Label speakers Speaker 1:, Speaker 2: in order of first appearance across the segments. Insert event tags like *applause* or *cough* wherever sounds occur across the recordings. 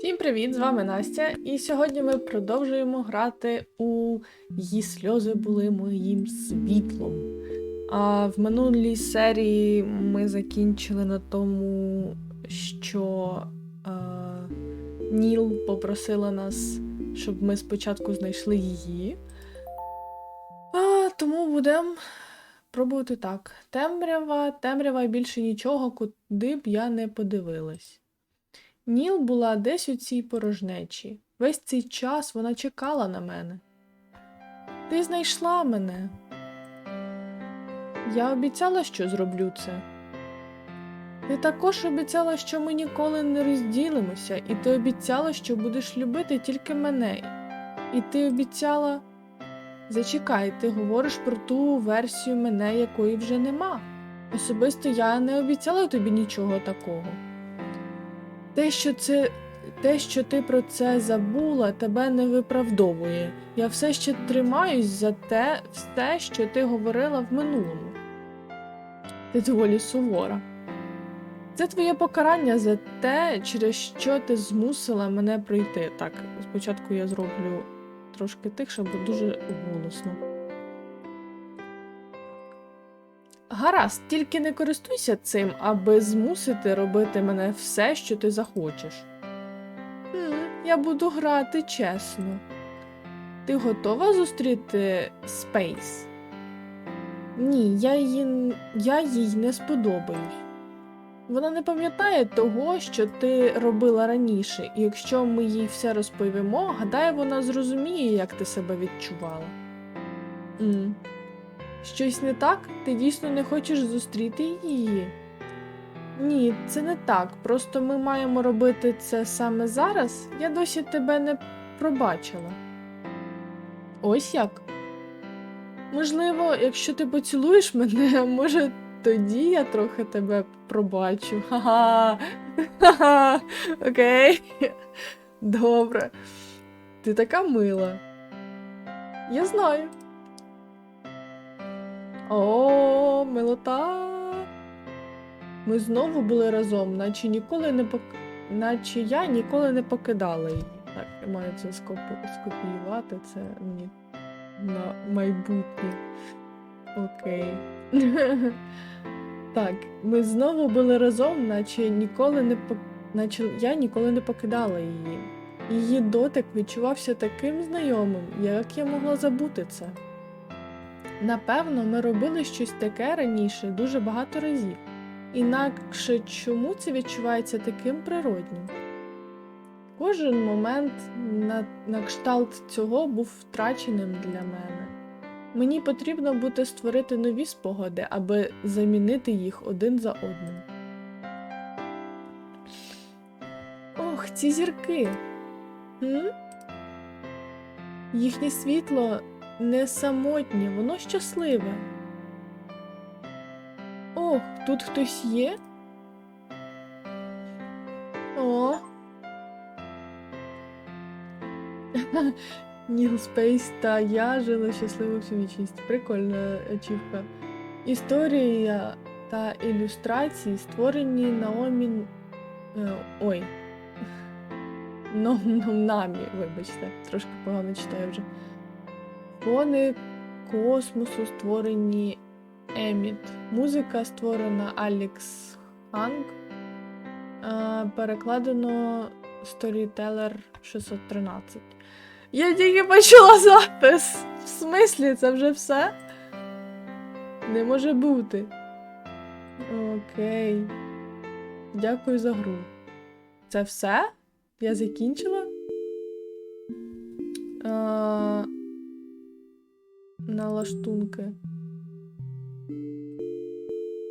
Speaker 1: Всім привіт! З вами Настя. І сьогодні ми продовжуємо грати у Її сльози були моїм світлом. А в минулій серії ми закінчили на тому, що е, Ніл попросила нас, щоб ми спочатку знайшли її. А, тому будемо пробувати так. Темрява, темрява і більше нічого, куди б я не подивилась. Ніл була десь у цій порожнечі. Весь цей час вона чекала на мене. Ти знайшла мене. Я обіцяла, що зроблю це. Ти також обіцяла, що ми ніколи не розділимося, і ти обіцяла, що будеш любити тільки мене. І ти обіцяла. Зачекай, ти говориш про ту версію мене, якої вже нема. Особисто я не обіцяла тобі нічого такого. Те, що це. Те, що ти про це забула, тебе не виправдовує. Я все ще тримаюсь за те, все, що ти говорила в минулому. Ти доволі сувора. Це твоє покарання за те, через що ти змусила мене пройти. Так, спочатку я зроблю трошки тихше, бо дуже голосно. Гаразд, тільки не користуйся цим, аби змусити робити мене все, що ти захочеш. Хм, я буду грати чесно. Ти готова зустріти Спейс? Ні, я їй, я їй не сподобаюсь. Вона не пам'ятає того, що ти робила раніше, і якщо ми їй все розповімо, гадаю, вона зрозуміє, як ти себе відчувала. М. Щось не так? Ти дійсно не хочеш зустріти її? Ні, це не так. Просто ми маємо робити це саме зараз. Я досі тебе не пробачила. Ось як. Можливо, якщо ти поцілуєш мене, *laughs* може, тоді я трохи тебе пробачу. Ха-ха. Ха-ха. Окей. Добре. Ти така мила. Я знаю. О, милота. Ми знову були разом, наче ніколи не пок... наче я ніколи не покидала її. Так, я маю це скопі- скопіювати, це мені на майбутнє. Окей. *laughs* Так, ми знову були разом, наче ніколи не пок... наче я ніколи не покидала її. Її дотик відчувався таким знайомим, як я могла забути це. Напевно, ми робили щось таке раніше дуже багато разів. Інакше чому це відчувається таким природнім? Кожен момент на, на кшталт цього був втраченим для мене. Мені потрібно буде створити нові спогади, аби замінити їх один за одним. Ох, ці зірки. М? Їхнє світло не самотнє, воно щасливе. Ох, тут хтось є? О. *laughs* Ніл Спейс та я жили щасливо всю вічність. Прикольна ачівка. Історія та ілюстрації створені Наомі. е, Ой. *laughs* Номнамі, вибачте, трошки погано читаю вже. Фони космосу створені Еміт. Музика створена Алікс Ханг. Е, Перекладено Storyteller 613. Я тільки почула запис. В смислі, це вже все? Не може бути. Окей. Дякую за гру. Це все? Я закінчила? Е, налаштунки.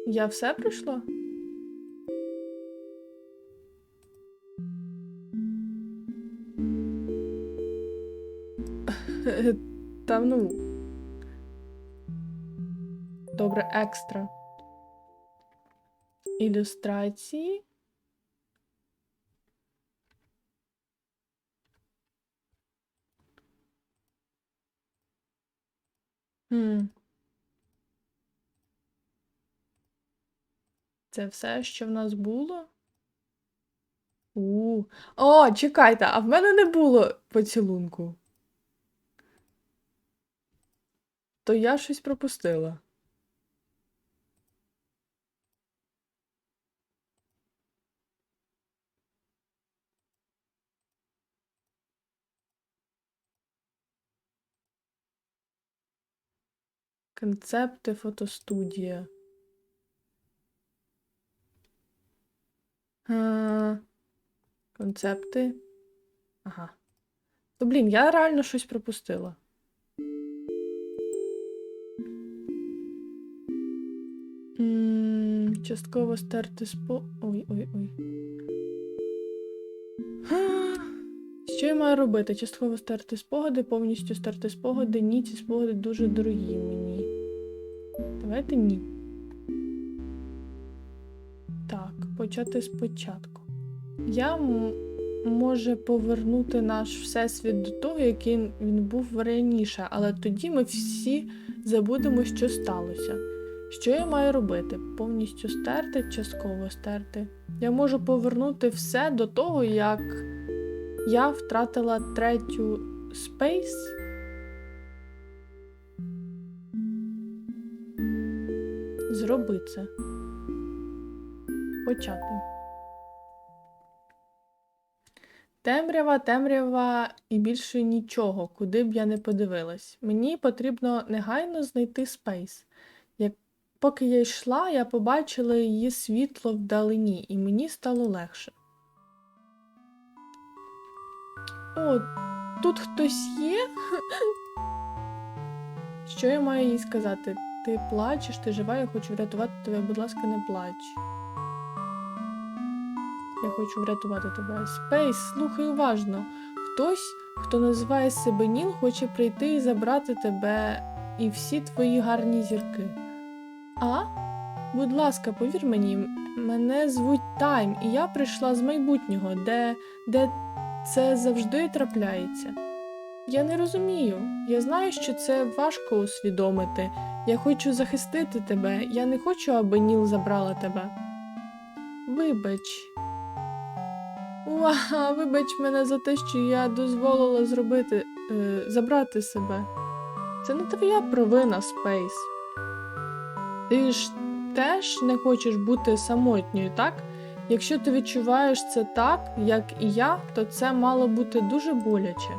Speaker 1: Я все пройшла? *laughs* Та ну. Добре, екстра. Ілюстрації. Хм. Це все, що в нас було? У. О, чекайте, а в мене не було поцілунку. То я щось пропустила. Концепти фотостудія. А, концепти. Ага. То, блін, я реально щось пропустила. Частково стерти спо. Ой, ой, ой. А, Що я маю робити? Частково стерти спогади, повністю стерти спогади. Ні, ці спогади дуже дорогі мені. Давайте ні. Так, почати спочатку. Я може повернути наш всесвіт до того, який він був раніше, але тоді ми всі забудемо, що сталося. Що я маю робити? Повністю стерти, частково стерти. Я можу повернути все до того, як я втратила третю спейс. Зроби це. Почати. Темрява, темрява і більше нічого, куди б я не подивилась. Мені потрібно негайно знайти спейс. Як... Поки я йшла, я побачила її світло вдалині, і мені стало легше. О, тут хтось є? Що я маю їй сказати? Ти плачеш, ти жива, я хочу врятувати тебе, будь ласка, не плач. Я хочу врятувати тебе. Спейс, слухай уважно. Хтось, хто називає себе Ніл, хоче прийти і забрати тебе і всі твої гарні зірки. А? Будь ласка, повір мені, мене звуть Тайм, і я прийшла з майбутнього, де, де це завжди трапляється. Я не розумію. Я знаю, що це важко усвідомити. Я хочу захистити тебе. Я не хочу, аби Ніл забрала тебе. Вибач. Уа, *laughs* вибач мене за те, що я дозволила зробити, е, забрати себе. Це не твоя провина, Спейс. Ти ж теж не хочеш бути самотньою, так? Якщо ти відчуваєш це так, як і я, то це мало бути дуже боляче.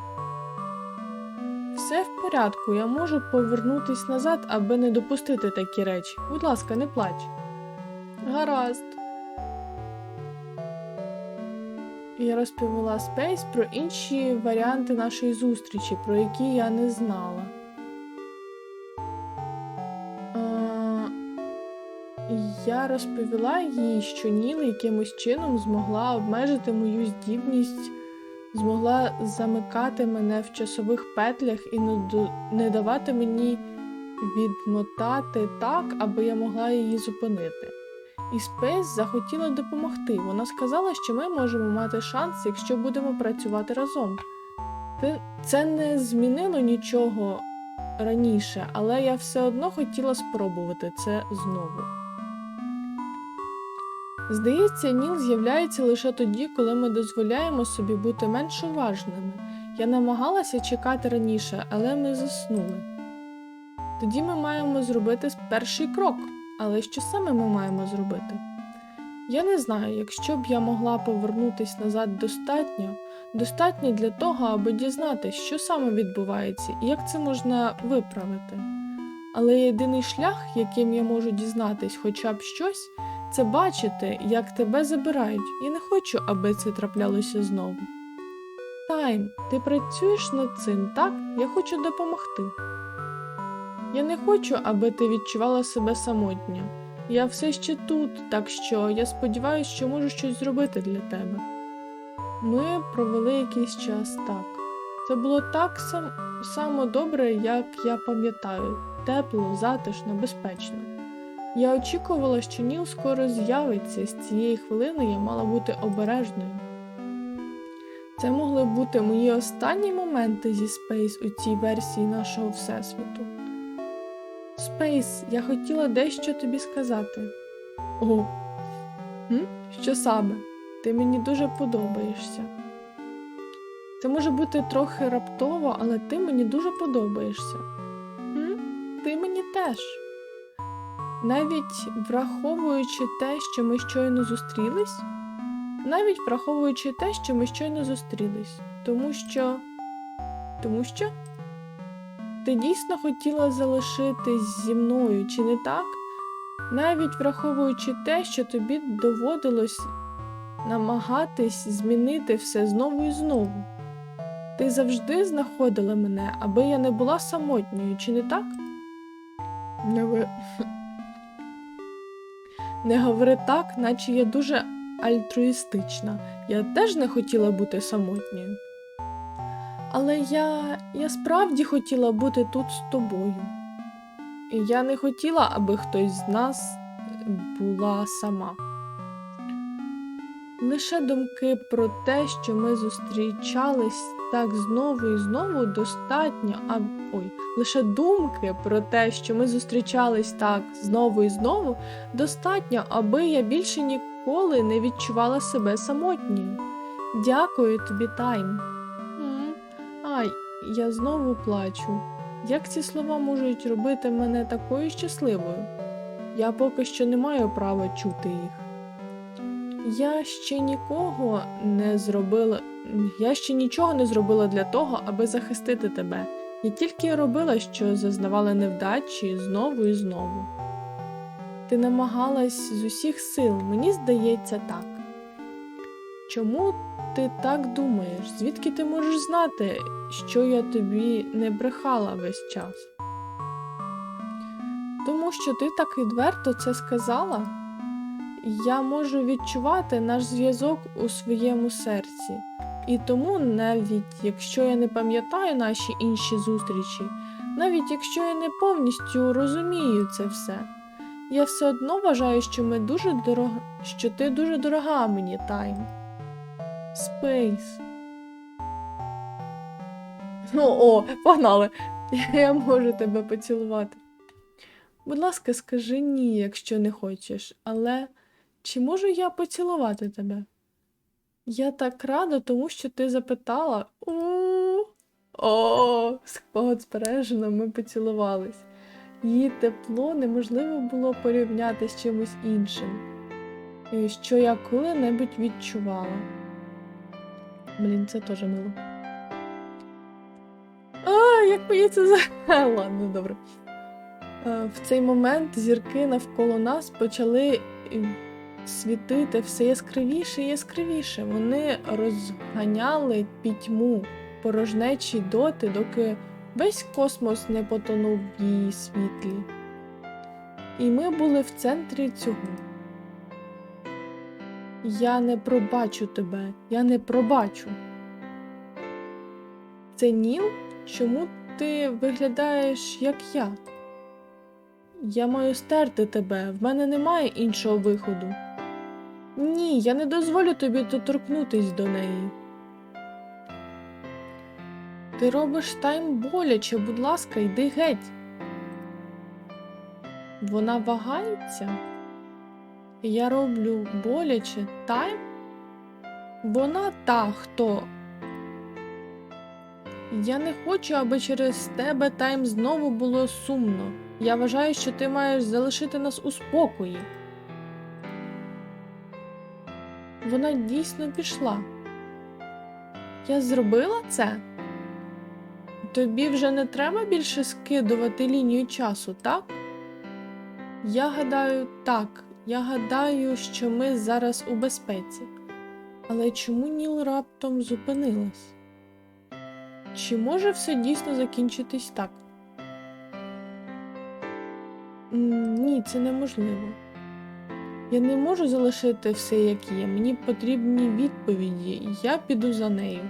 Speaker 1: Все в порядку, я можу повернутись назад, аби не допустити такі речі. Будь ласка, не плач. Гаразд. Я розповіла Спейс про інші варіанти нашої зустрічі, про які я не знала. Я розповіла їй, що Ніла якимось чином змогла обмежити мою здібність, змогла замикати мене в часових петлях і не давати мені відмотати так, аби я могла її зупинити. І Спейс захотіла допомогти. Вона сказала, що ми можемо мати шанс, якщо будемо працювати разом. Це не змінило нічого раніше, але я все одно хотіла спробувати це знову. Здається, Ніл з'являється лише тоді, коли ми дозволяємо собі бути менш уважними. Я намагалася чекати раніше, але ми заснули. Тоді ми маємо зробити перший крок. Але що саме ми маємо зробити? Я не знаю, якщо б я могла повернутись назад достатньо, достатньо для того, аби дізнатися, що саме відбувається і як це можна виправити. Але єдиний шлях, яким я можу дізнатись хоча б щось, це бачити, як тебе забирають, і не хочу, аби це траплялося знову. Тайм, ти працюєш над цим, так? Я хочу допомогти. Я не хочу, аби ти відчувала себе самотньо. Я все ще тут, так що я сподіваюся, що можу щось зробити для тебе. Ми провели якийсь час так. Це було так сам, само добре, як я пам'ятаю, тепло, затишно, безпечно. Я очікувала, що Ніл скоро з'явиться, з цієї хвилини я мала бути обережною. Це могли бути мої останні моменти зі Спейс у цій версії нашого Всесвіту. Спейс, я хотіла дещо тобі сказати. О, М? що саме? ти мені дуже подобаєшся. Це може бути трохи раптово, але ти мені дуже подобаєшся. М? Ти мені теж. Навіть враховуючи те, що ми щойно зустрілись, навіть враховуючи те, що ми щойно зустрілись, тому що. Тому що ти дійсно хотіла залишитись зі мною, чи не так? Навіть враховуючи те, що тобі доводилось намагатись змінити все знову і знову. Ти завжди знаходила мене, аби я не була самотньою, чи не так? Не, ви... не говори так, наче я дуже альтруїстична. Я теж не хотіла бути самотньою. Але я, я справді хотіла бути тут з тобою. І я не хотіла, аби хтось з нас була сама. Лише думки про те, що ми зустрічались так знову і знову, достатньо, а ой, лише думки про те, що ми зустрічались так знову і знову, достатньо, аби я більше ніколи не відчувала себе самотньою. Дякую тобі, Тайм. Ай, я знову плачу. Як ці слова можуть робити мене такою щасливою? Я поки що не маю права чути їх. Я ще нікого не зробила. Я ще нічого не зробила для того, аби захистити тебе. Я тільки робила, що зазнавала невдачі знову і знову. Ти намагалась з усіх сил, мені здається, так. Чому ти так думаєш? Звідки ти можеш знати, що я тобі не брехала весь час? Тому що ти так відверто це сказала. Я можу відчувати наш зв'язок у своєму серці. І тому, навіть якщо я не пам'ятаю наші інші зустрічі, навіть якщо я не повністю розумію це все, я все одно вважаю, що ми дуже дорог... що ти дуже дорога мені, Тайм. Спейс. Ну, о, погнали! Я можу тебе поцілувати. Будь ласка, скажи ні, якщо не хочеш, але чи можу я поцілувати тебе? Я так рада, тому що ти запитала. У О, спогад збережено, ми поцілувались. Її тепло неможливо було порівняти з чимось іншим, е, що я коли-небудь відчувала. Блін, це теж мило. А, як мені це за. *laughs* Ладно, добре. Е, В цей момент зірки навколо нас почали світити все яскравіше і яскравіше. Вони розганяли пітьму порожнечі доти, доки весь космос не потонув в її світлі. І ми були в центрі цього. Я не пробачу тебе, я не пробачу. Це Ніл? Чому ти виглядаєш як я? Я маю стерти тебе, в мене немає іншого виходу. Ні, я не дозволю тобі доторкнутись до неї. Ти робиш тайм боляче, будь ласка, йди геть. Вона вагається. Я роблю боляче тайм. Вона та, хто. Я не хочу, аби через тебе тайм знову було сумно. Я вважаю, що ти маєш залишити нас у спокої. Вона дійсно пішла. Я зробила це? Тобі вже не треба більше скидувати лінію часу, так? Я гадаю, так. Я гадаю, що ми зараз у безпеці. Але чому Ніл раптом зупинилась? Чи може все дійсно закінчитись так? Ні, це неможливо. Я не можу залишити все, як є. Мені потрібні відповіді, я піду за нею.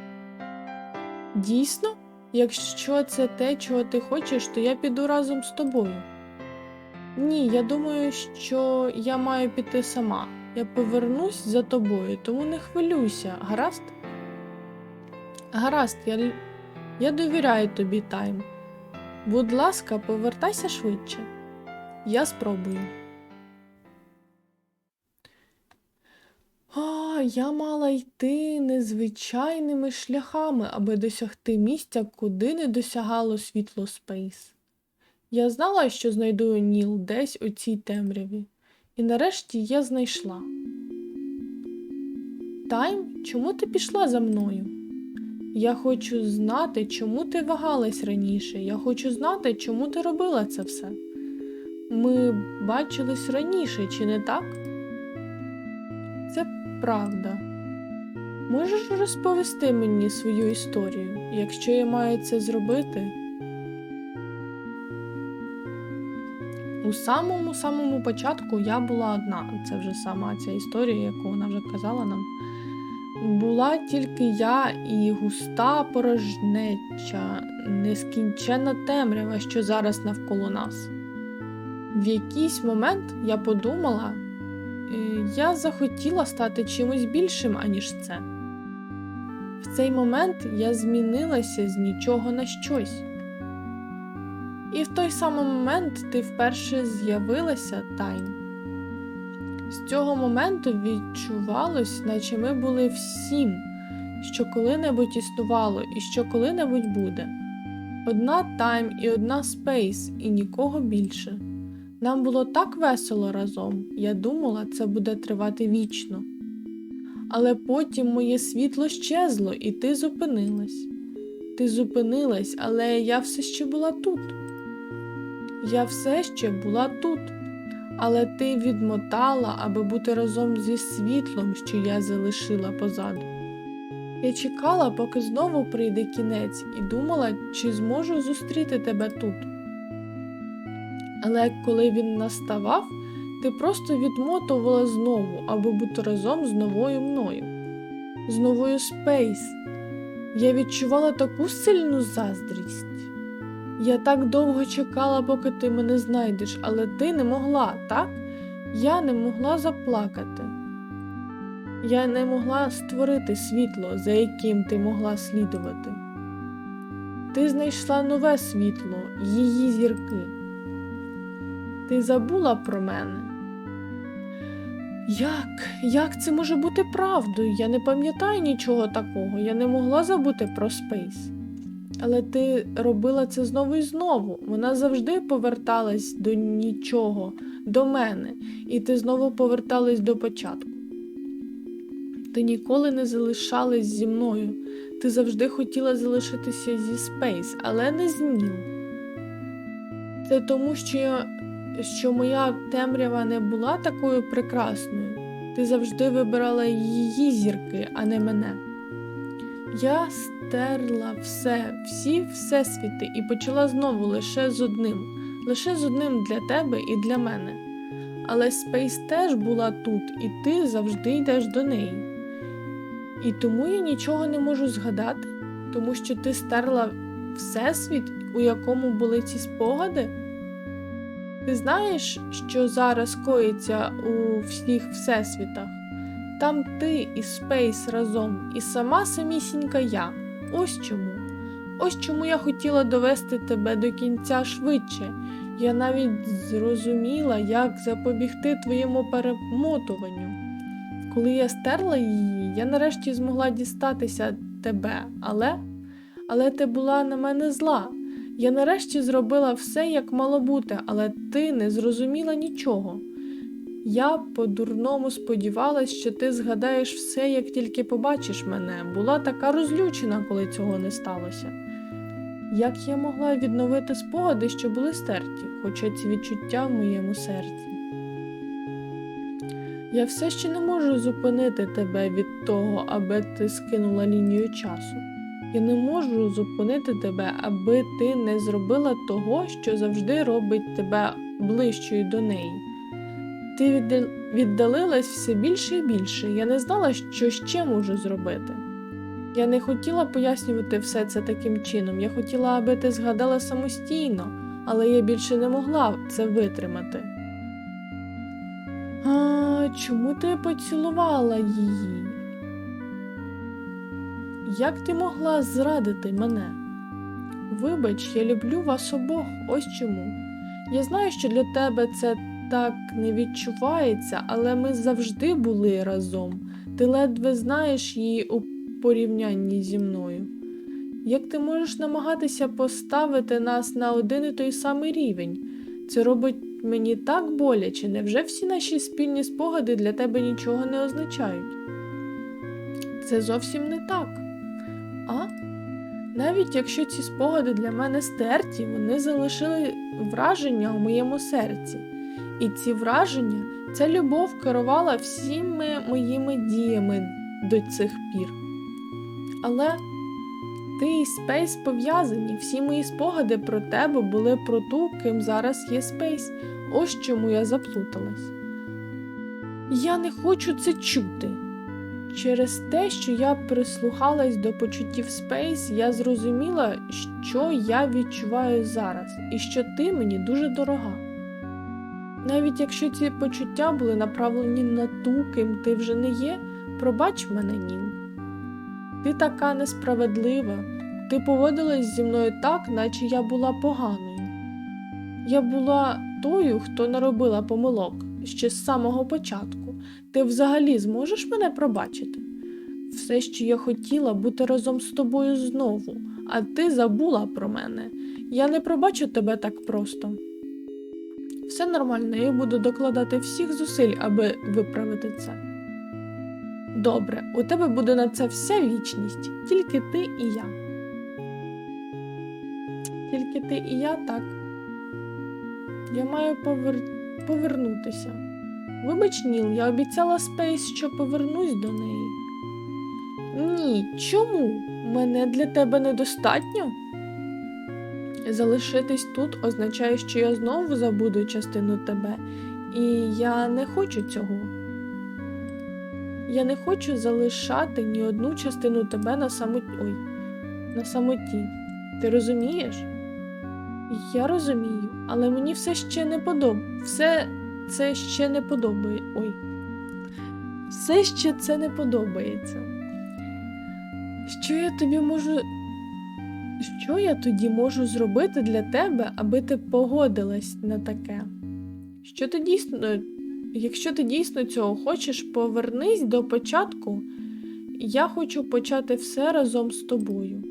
Speaker 1: Дійсно, якщо це те, чого ти хочеш, то я піду разом з тобою. Ні, я думаю, що я маю піти сама. Я повернусь за тобою, тому не хвилюйся, гаразд? Гаразд, я, я довіряю тобі, Тайм. Будь ласка, повертайся швидше. Я спробую. А, я мала йти незвичайними шляхами, аби досягти місця, куди не досягало світло Спейс. Я знала, що знайду Ніл десь у цій темряві, і нарешті я знайшла. Тайм, чому ти пішла за мною? Я хочу знати, чому ти вагалась раніше. Я хочу знати, чому ти робила це все. Ми бачились раніше, чи не так? Правда. Можеш розповісти мені свою історію, якщо я маю це зробити? У самому самому початку я була одна. Це вже сама ця історія, яку вона вже казала нам. Була тільки я і густа порожнеча, нескінченна темрява, що зараз навколо нас. В якийсь момент я подумала, я захотіла стати чимось більшим, аніж це. В цей момент я змінилася з нічого на щось. І в той самий момент ти вперше з'явилася Тайм. З цього моменту відчувалось, наче ми були всім, що коли-небудь існувало і що коли-небудь буде. Одна тайм і одна спейс, і нікого більше. Нам було так весело разом, я думала, це буде тривати вічно. Але потім моє світло щезло, і ти зупинилась. Ти зупинилась, але я все ще була тут. Я все ще була тут але ти відмотала, аби бути разом зі світлом, що я залишила позаду. Я чекала, поки знову прийде кінець, і думала, чи зможу зустріти тебе тут. Але коли він наставав, ти просто відмотувала знову, аби бути разом з новою мною, з новою Спейс. Я відчувала таку сильну заздрість. Я так довго чекала, поки ти мене знайдеш, але ти не могла, так? Я не могла заплакати. Я не могла створити світло, за яким ти могла слідувати. Ти знайшла нове світло, її зірки. Ти забула про мене. Як? Як це може бути правдою? Я не пам'ятаю нічого такого. Я не могла забути про Спейс. Але ти робила це знову і знову. Вона завжди поверталась до нічого, до мене, і ти знову поверталась до початку. Ти ніколи не залишалась зі мною. Ти завжди хотіла залишитися зі Спейс, але не з Ніл. Це тому, що, що моя темрява не була такою прекрасною. Ти завжди вибирала її зірки, а не мене. Я стерла все, всі всесвіти і почала знову лише з одним, лише з одним для тебе і для мене. Але Спейс теж була тут, і ти завжди йдеш до неї. І тому я нічого не можу згадати, тому що ти стерла всесвіт, у якому були ці спогади. Ти знаєш, що зараз коїться у всіх всесвітах? Там ти і Спейс разом, і сама самісінька я. Ось чому. Ось чому я хотіла довести тебе до кінця швидше. Я навіть зрозуміла, як запобігти твоєму перемотуванню. Коли я стерла її, я нарешті змогла дістатися тебе, але Але ти була на мене зла. Я нарешті зробила все, як мало бути, але ти не зрозуміла нічого. Я по-дурному сподівалась, що ти згадаєш все, як тільки побачиш мене, була така розлючена, коли цього не сталося. Як я могла відновити спогади, що були стерті, хоча ці відчуття в моєму серці? Я все ще не можу зупинити тебе від того, аби ти скинула лінію часу. Я не можу зупинити тебе, аби ти не зробила того, що завжди робить тебе ближчою до неї. Ти віддалилась все більше і більше. Я не знала, що ще можу зробити. Я не хотіла пояснювати все це таким чином. Я хотіла, аби ти згадала самостійно, але я більше не могла це витримати. А чому ти поцілувала її? Як ти могла зрадити мене? Вибач, я люблю вас обох, ось чому. Я знаю, що для тебе це так не відчувається, але ми завжди були разом. Ти ледве знаєш її у порівнянні зі мною. Як ти можеш намагатися поставити нас на один і той самий рівень? Це робить мені так боляче, невже всі наші спільні спогади для тебе нічого не означають? Це зовсім не так. А? Навіть якщо ці спогади для мене стерті, вони залишили враження у моєму серці. І ці враження, ця любов керувала всіми моїми діями до цих пір. Але ти і Спейс пов'язані, всі мої спогади про тебе були про ту, ким зараз є Спейс. Ось чому я заплуталась. Я не хочу це чути. Через те, що я прислухалась до почуттів Спейс, я зрозуміла, що я відчуваю зараз, і що ти мені дуже дорога. Навіть якщо ці почуття були направлені на ту, ким ти вже не є, пробач мене, Нін. Ти така несправедлива, ти поводилась зі мною так, наче я була поганою. Я була тою, хто наробила помилок ще з самого початку. Ти взагалі зможеш мене пробачити? Все, що я хотіла, бути разом з тобою знову, а ти забула про мене. Я не пробачу тебе так просто. Все нормально, я буду докладати всіх зусиль, аби виправити це. Добре, у тебе буде на це вся вічність, тільки ти і я. Тільки ти і я так. Я маю повер... повернутися. Вибач, Ніл, я обіцяла Спейс, що повернусь до неї. Ні, чому? Мене для тебе недостатньо? Залишитись тут означає, що я знову забуду частину тебе, і я не хочу цього. Я не хочу залишати ні одну частину тебе на самоті. Ой, на самоті. Ти розумієш? Я розумію, але мені все ще не подобається. Все це ще не подобає. Ой. Все ще це не подобається. Що я тобі можу. Що я тоді можу зробити для тебе, аби ти погодилась на таке? Що ти дійсно, якщо ти дійсно цього хочеш, повернись до початку. Я хочу почати все разом з тобою.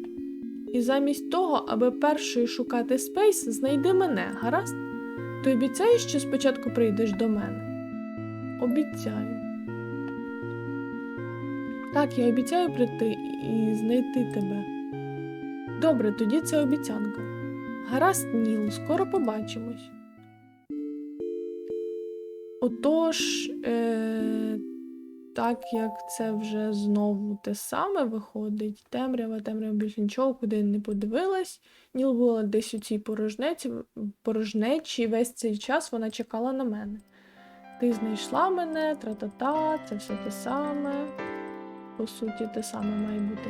Speaker 1: І замість того, аби першою шукати спейс, знайди мене, гаразд? Ти обіцяєш, що спочатку прийдеш до мене? Обіцяю. Так, я обіцяю прийти і знайти тебе. Добре, тоді це обіцянка. Гаразд, Ніл, скоро побачимось. Отож, е- так як це вже знову те саме виходить, темрява, темрява більше нічого, куди не подивилась. Ніл була десь у цій порожнеці, порожнечі, і весь цей час вона чекала на мене. Ти знайшла мене, тра-та-та, це все те саме. По суті, те саме має бути.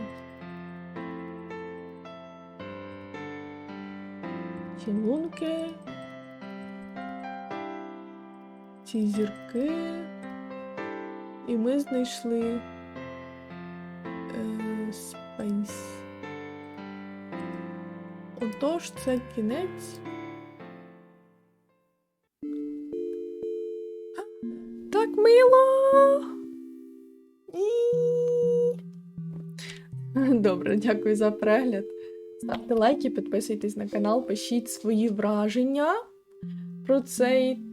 Speaker 1: Цілунки. Ці зірки. І ми знайшли е. Отож, це кінець. Так мило. Добре, дякую за перегляд. Ставте лайки, підписуйтесь на канал, пишіть свої враження про цей.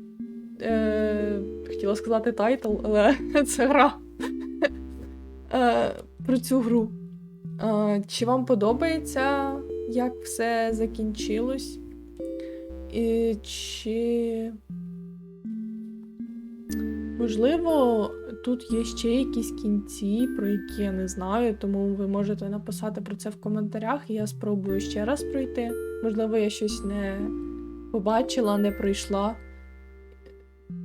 Speaker 1: Е, хотіла сказати тайтл, але *laughs* це гра. Е, про цю гру. Е, чи вам подобається, як все закінчилось? І чи. Можливо, тут є ще якісь кінці, про які я не знаю, тому ви можете написати про це в коментарях, і я спробую ще раз пройти. Можливо, я щось не побачила, не пройшла.